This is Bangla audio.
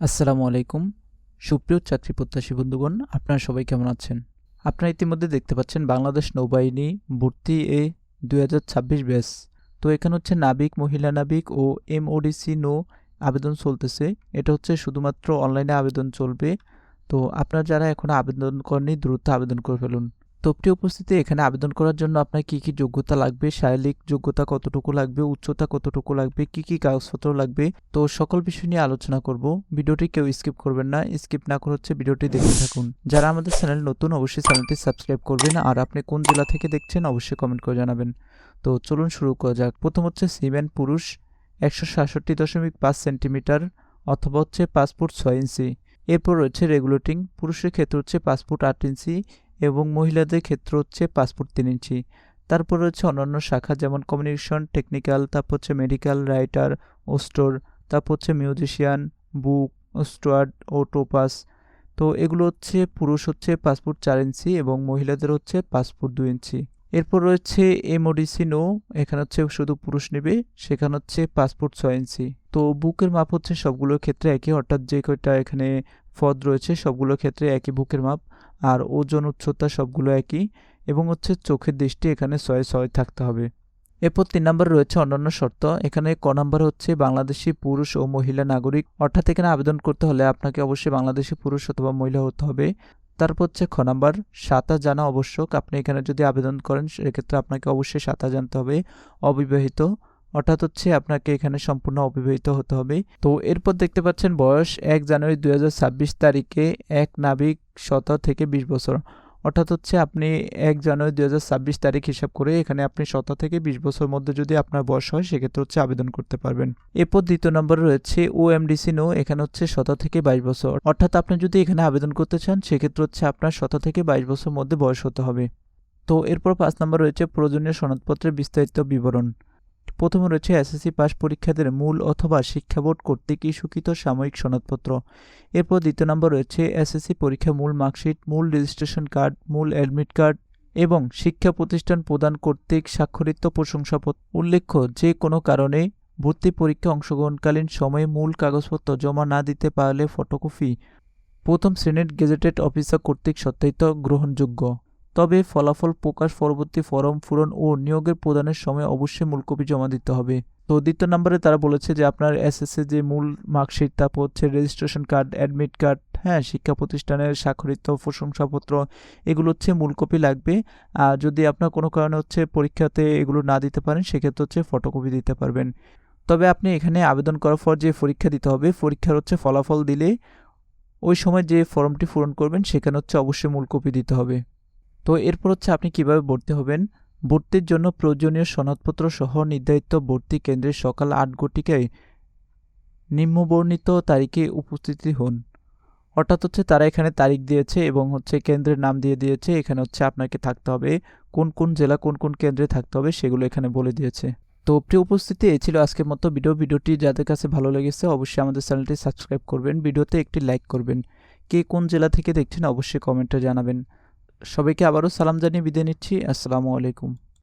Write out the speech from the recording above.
আসসালামু আলাইকুম। সুপ্রিয় চাকরি প্রত্যাশী বন্ধুগণ, আপনারা সবাই কেমন আছেন? আপনারা ইতিমধ্যে দেখতে পাচ্ছেন বাংলাদেশ নৌবাহিনী ভর্তি এ দুই হাজার ছাব্বিশ ব্যাস তো এখানে হচ্ছে নাবিক, মহিলা নাবিক ও এমওডিসি নো আবেদন চলতেছে। এটা হচ্ছে শুধুমাত্র অনলাইনে আবেদন চলবে। তো আপনারা যারা এখনও আবেদন করেনি দ্রুত আবেদন করে ফেলুন। তো প্রিয় উপস্থিতি, এখানে আবেদন করার জন্য আপনার কি কি যোগ্যতা লাগবে? শারীরিক যোগ্যতা কতটুকু লাগবে? উচ্চতা কতটুকু লাগবে? কি কি কাগজপত্র লাগবে? তো সকল বিষয় নিয়ে আলোচনা করব। ভিডিওটি কেউ স্কিপ করবেন না। স্কিপ না করে হচ্ছে ভিডিওটি দেখতে থাকুন। যারা আমাদের চ্যানেল নতুন, অবশ্যই চ্যানেলটি সাবস্ক্রাইব করবেন। আর আপনি কোন জেলা থেকে দেখছেন, অবশ্যই কমেন্ট করে জানাবেন। তো চলুন শুরু করা যাক। প্রথম হচ্ছে সিমেন পুরুষ, একশো সাতষট্টি দশমিক পাঁচ সেন্টিমিটার অথবা হচ্ছে ফুট ছয় ইঞ্চি। এরপর রয়েছে রেগুলেটিং। পুরুষের ক্ষেত্রে হচ্ছে ফুট আট ইঞ্চি। এবং মহিলাদের ক্ষেত্র হচ্ছে পাসপোর্ট তিন ইঞ্চি। তারপর রয়েছে অন্যান্য শাখা যেমন কমিউনিকেশন টেকনিক্যাল তারপর হচ্ছে মেডিকেল রাইটার ও স্টোর তারপর হচ্ছে মিউজিশিয়ান বুক স্টুয়ার্ড ও টোপাস তো এগুলো হচ্ছে পুরুষ হচ্ছে পাসপোর্ট চার ইঞ্চি এবং মহিলাদের হচ্ছে পাসপোর্ট দুই ইঞ্চি। এরপর রয়েছে এমওডিসি নো এখানে হচ্ছে শুধু পুরুষ নেবে, সেখানে হচ্ছে পাসপোর্ট ছয় ইঞ্চি। তো বুকের মাপ হচ্ছে সবগুলোর ক্ষেত্রে একই, অর্থাৎ যে কয়টা এখানে পদ রয়েছে সবগুলো ক্ষেত্রে একই বুকের মাপ, আর ওজন উচ্চতা সবগুলো একই, এবং হচ্ছে চোখের দৃষ্টি এখানে ছয় ছয় থাকতে হবে। এরপর তিন নম্বর রয়েছে অন্যান্য শর্ত। এখানে ক নম্বর হচ্ছে বাংলাদেশি পুরুষ ও মহিলা নাগরিক। অর্থাৎ এখানে আবেদন করতে হলে আপনাকে অবশ্যই বাংলাদেশি পুরুষ অথবা মহিলা হতে হবে। তারপর হচ্ছে খ নাম্বার সাঁতার জানা আবশ্যক। আপনি এখানে যদি আবেদন করেন, সেক্ষেত্রে আপনাকে অবশ্যই সাঁতার জানতে হবে। অবিবাহিত অর্থাৎ হচ্ছে আপনাকে এখানে সম্পূর্ণ অবিবাহিত হতে হবে। তো এরপর দেখতে পাচ্ছেন বয়স এক জানুয়ারি দুই হাজার ছাব্বিশ তারিখে এক নাবিক সতেরো থেকে বিশ বছর। অর্থাৎ হচ্ছে আপনি এক জানুয়ারি দুই হাজার ছাব্বিশ তারিখ হিসাব করে এখানে আপনি সতেরো থেকে বিশ বছর মধ্যে যদি আপনার বয়স হয়, সেক্ষেত্রে হচ্ছে আবেদন করতে পারবেন। এরপর দ্বিতীয় নম্বরে রয়েছে ও এমডিসি নো এখানে হচ্ছে সতেরো থেকে বাইশ বছর। অর্থাৎ আপনি যদি এখানে আবেদন করতে চান, সেক্ষেত্রে হচ্ছে আপনার সতেরো থেকে বাইশ বছর মধ্যে বয়স হতে হবে। তো এরপর পাঁচ নম্বর রয়েছে প্রয়োজনীয় সনদপত্রের বিস্তারিত বিবরণ। প্রথমে রয়েছে এসএসসি পাস পরীক্ষাদের মূল অথবা শিক্ষা বোর্ড কর্তৃক ইস্যুকৃত সাময়িক সনদপত্র। এরপর দ্বিতীয় নম্বর রয়েছে এসএসসি পরীক্ষা মূল মার্কশিট, মূল রেজিস্ট্রেশন কার্ড, মূল অ্যাডমিট কার্ড এবং শিক্ষা প্রতিষ্ঠান প্রদান কর্তৃক স্বাক্ষরিত প্রশংসাপত্র। উল্লেখ্য, যে কোনো কারণে ভর্তি পরীক্ষা অংশগ্রহণকালীন সময়ে মূল কাগজপত্র জমা না দিতে পারলে ফটোকপি। প্রথম শ্রেণির গেজেটেড অফিসার কর্তৃক সত্যায়িত গ্রহণযোগ্য। তবে ফলাফল প্রকাশ পরবর্তী ফরম পূরণ ও নিয়োগের প্রদানের সময় অবশ্যই মূল কপি জমা দিতে হবে। তো দ্বিতীয় নম্বরে তারা বলেছে যে আপনার এসএসসি যে মূল মার্কশিট তারপর হচ্ছে রেজিস্ট্রেশন কার্ড অ্যাডমিট কার্ড হ্যাঁ শিক্ষা প্রতিষ্ঠানের স্বাক্ষরিত প্রশংসাপত্র, এগুলো হচ্ছে মূল কপি লাগবে। আর যদি আপনার কোনো কারণে হচ্ছে পরীক্ষাতে এগুলো না দিতে পারেন, সেক্ষেত্রে হচ্ছে ফটোকপি দিতে পারবেন। তবে আপনি এখানে আবেদন করার পর যে পরীক্ষা দিতে হবে, পরীক্ষার হচ্ছে ফলাফল দিলে ওই সময় যে ফর্মটি পূরণ করবেন, সেখানে হচ্ছে অবশ্যই মূল কপি দিতে হবে। তো এরপর হচ্ছে আপনি কীভাবে ভর্তি হবেন? ভর্তির জন্য প্রয়োজনীয় সনদপত্র সহ নির্ধারিত ভর্তি কেন্দ্রে সকাল আট ঘটিকায় নিম্নবর্ণিত তারিখে উপস্থিতি হন। অর্থাৎ হচ্ছে তারা এখানে তারিখ দিয়েছে এবং হচ্ছে কেন্দ্রের নাম দিয়ে দিয়েছে। এখানে হচ্ছে আপনাকে থাকতে হবে। কোন কোন জেলা, কোন কোন কেন্দ্রে থাকতে হবে সেগুলো এখানে বলে দিয়েছে। তো প্রিয় উপস্থিতি, এই ছিল আজকের মতো ভিডিও। ভিডিওটি যাদের কাছে ভালো লেগেছে অবশ্যই আমাদের চ্যানেলটি সাবস্ক্রাইব করবেন। ভিডিওতে একটি লাইক করবেন। কে কোন জেলা থেকে দেখছেন অবশ্যই কমেন্টে জানাবেন। সবাইকে আবারও সালাম জানিয়ে বিদায় নিচ্ছি। আসসালামু আলাইকুম।